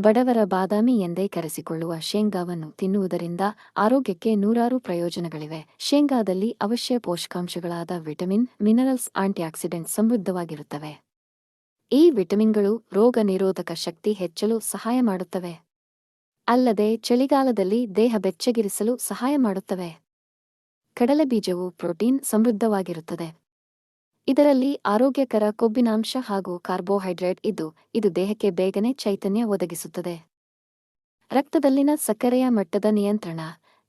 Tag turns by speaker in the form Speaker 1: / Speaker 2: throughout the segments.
Speaker 1: ಬಡವರ ಬಾದಾಮಿ ಎಂದೇ ಕರೆಸಿಕೊಳ್ಳುವ ಶೇಂಗಾವನ್ನು ತಿನ್ನುವುದರಿಂದ ಆರೋಗ್ಯಕ್ಕೆ ನೂರಾರು ಪ್ರಯೋಜನಗಳಿವೆ. ಶೇಂಗಾದಲ್ಲಿ ಅವಶ್ಯ ಪೋಷಕಾಂಶಗಳಾದ ವಿಟಮಿನ್, ಮಿನರಲ್ಸ್ ಆಂಟಿಆಕ್ಸಿಡೆಂಟ್ ಸಮೃದ್ಧವಾಗಿರುತ್ತವೆ. ಈ ವಿಟಮಿನ್ಗಳು ರೋಗ ನಿರೋಧಕ ಶಕ್ತಿ ಹೆಚ್ಚಲು ಸಹಾಯ ಮಾಡುತ್ತವೆ. ಅಲ್ಲದೆ ಚಳಿಗಾಲದಲ್ಲಿ ದೇಹ ಬೆಚ್ಚಗಿರಿಸಲು ಸಹಾಯ ಮಾಡುತ್ತವೆ. ಕಡಲೆ ಬೀಜವು ಪ್ರೋಟೀನ್ ಸಮೃದ್ಧವಾಗಿರುತ್ತದೆ. ಇದರಲ್ಲಿ ಆರೋಗ್ಯಕರ ಕೊಬ್ಬಿನಾಂಶ ಹಾಗೂ ಕಾರ್ಬೋಹೈಡ್ರೇಟ್ ಇದ್ದು, ಇದು ದೇಹಕ್ಕೆ ಬೇಗನೆ ಚೈತನ್ಯ ಒದಗಿಸುತ್ತದೆ. ರಕ್ತದಲ್ಲಿನ ಸಕ್ಕರೆಯ ಮಟ್ಟದ ನಿಯಂತ್ರಣ,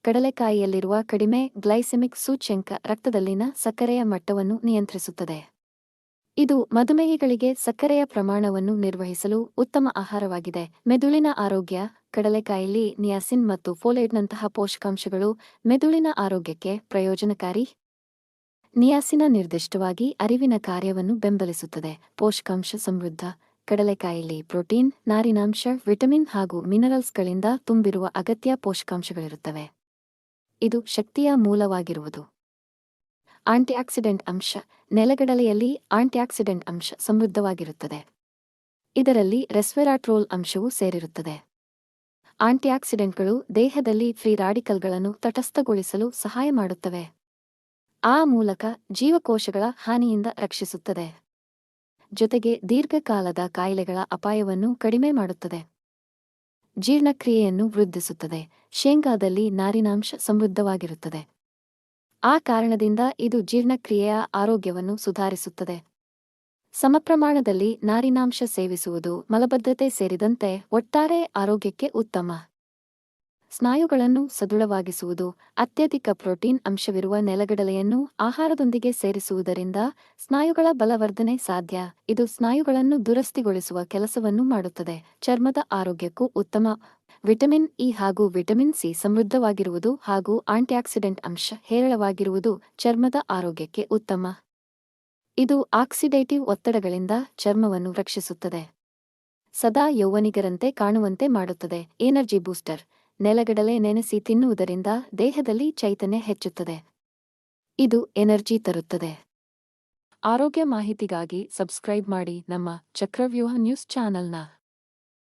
Speaker 1: ಕಡಲೆಕಾಯಿಯಲ್ಲಿರುವ ಕಡಿಮೆ ಗ್ಲೈಸೆಮಿಕ್ ಸೂಚ್ಯಂಕ ರಕ್ತದಲ್ಲಿನ ಸಕ್ಕರೆಯ ಮಟ್ಟವನ್ನು ನಿಯಂತ್ರಿಸುತ್ತದೆ. ಇದು ಮಧುಮೇಹಿಗಳಿಗೆ ಸಕ್ಕರೆಯ ಪ್ರಮಾಣವನ್ನು ನಿರ್ವಹಿಸಲು ಉತ್ತಮ ಆಹಾರವಾಗಿದೆ. ಮೆದುಳಿನ ಆರೋಗ್ಯ ಕಡಲೆಕಾಯಿಲಿ ನಿಯಾಸಿನ್ ಮತ್ತು ಫೋಲೇಟ್ನಂತಹ ಪೋಷಕಾಂಶಗಳು ಮೆದುಳಿನ ಆರೋಗ್ಯಕ್ಕೆ ಪ್ರಯೋಜನಕಾರಿ. ನಿಯಾಸಿನ ನಿರ್ದಿಷ್ಟವಾಗಿ ಅರಿವಿನ ಕಾರ್ಯವನ್ನು ಬೆಂಬಲಿಸುತ್ತದೆ. ಪೋಷಕಾಂಶ ಸಮೃದ್ಧ ಕಡಲೆಕಾಯಿಲಿ ಪ್ರೋಟೀನ್, ನಾರಿನಾಂಶ, ವಿಟಮಿನ್ ಹಾಗೂ ಮಿನರಲ್ಸ್ಗಳಿಂದ ತುಂಬಿರುವ ಅಗತ್ಯ ಪೋಷಕಾಂಶಗಳಿರುತ್ತವೆ. ಇದು ಶಕ್ತಿಯ ಮೂಲವಾಗಿರುವುದು. ಆಂಟಿಆಕ್ಸಿಡೆಂಟ್ ಅಂಶ, ನೆಲಗಡಲೆಯಲ್ಲಿ ಆಂಟಿಆಕ್ಸಿಡೆಂಟ್ ಅಂಶ ಸಮೃದ್ಧವಾಗಿರುತ್ತದೆ. ಇದರಲ್ಲಿ ರೆಸ್ವೆರಾಟ್ರೋಲ್ ಅಂಶವೂ ಸೇರಿರುತ್ತದೆ. ಆಂಟಿಆಕ್ಸಿಡೆಂಟ್ಗಳು ದೇಹದಲ್ಲಿ ಫ್ರೀ ರಾಡಿಕಲ್ಗಳನ್ನು ತಟಸ್ಥಗೊಳಿಸಲು ಸಹಾಯ ಮಾಡುತ್ತವೆ. ಆ ಮೂಲಕ ಜೀವಕೋಶಗಳ ಹಾನಿಯಿಂದ ರಕ್ಷಿಸುತ್ತದೆ. ಜೊತೆಗೆ ದೀರ್ಘಕಾಲದ ಕಾಯಿಲೆಗಳ ಅಪಾಯವನ್ನು ಕಡಿಮೆ ಮಾಡುತ್ತದೆ. ಜೀರ್ಣಕ್ರಿಯೆಯನ್ನು ವೃದ್ಧಿಸುತ್ತದೆ. ಶೇಂಗಾದಲ್ಲಿ ನಾರಿನಾಂಶ ಸಮೃದ್ಧವಾಗಿರುತ್ತದೆ. ಆ ಕಾರಣದಿಂದ ಇದು ಜೀರ್ಣಕ್ರಿಯೆಯ ಆರೋಗ್ಯವನ್ನು ಸುಧಾರಿಸುತ್ತದೆ. ಸಮಪ್ರಮಾಣದಲ್ಲಿ ನಾರಿನಾಂಶ ಸೇವಿಸುವುದು ಮಲಬದ್ಧತೆ ಸೇರಿದಂತೆ ಒಟ್ಟಾರೆ ಆರೋಗ್ಯಕ್ಕೆ ಉತ್ತಮ. ಸ್ನಾಯುಗಳನ್ನು ಸದೃಢವಾಗಿಸುವುದು ಅತ್ಯಧಿಕ ಪ್ರೋಟೀನ್ ಅಂಶವಿರುವ ನೆಲಗಡಲೆಯನ್ನು ಆಹಾರದೊಂದಿಗೆ ಸೇರಿಸುವುದರಿಂದ ಸ್ನಾಯುಗಳ ಬಲವರ್ಧನೆ ಸಾಧ್ಯ. ಇದು ಸ್ನಾಯುಗಳನ್ನು ದುರಸ್ತಿಗೊಳಿಸುವ ಕೆಲಸವನ್ನು ಮಾಡುತ್ತದೆ. ಚರ್ಮದ ಆರೋಗ್ಯಕ್ಕೂ ಉತ್ತಮ. ವಿಟಮಿನ್ ಇ ಹಾಗೂ ವಿಟಮಿನ್ ಸಿ ಸಮೃದ್ಧವಾಗಿರುವುದು ಹಾಗೂ ಆಂಟಿಆಕ್ಸಿಡೆಂಟ್ ಅಂಶ ಹೇರಳವಾಗಿರುವುದು ಚರ್ಮದ ಆರೋಗ್ಯಕ್ಕೆ ಉತ್ತಮ. ಇದು ಆಕ್ಸಿಡೇಟಿವ್ ಒತ್ತಡಗಳಿಂದ ಚರ್ಮವನ್ನು ರಕ್ಷಿಸುತ್ತದೆ. ಸದಾ ಯೌವನಿಗರಂತೆ ಕಾಣುವಂತೆ ಮಾಡುತ್ತದೆ. Energy booster. ನೆಲಗಡಲೆ ನೆನೆಸಿ ತಿನ್ನುವುದರಿಂದ ದೇಹದಲ್ಲಿ ಚೈತನ್ಯ ಹೆಚ್ಚುತ್ತದೆ. ಇದು ಎನರ್ಜಿ ತರುತ್ತದೆ. ಆರೋಗ್ಯ ಮಾಹಿತಿಗಾಗಿ ಸಬ್ಸ್ಕ್ರೈಬ್ ಮಾಡಿ ನಮ್ಮ ಚಕ್ರವ್ಯೂಹ ನ್ಯೂಸ್ ಚಾನೆಲ್ನ.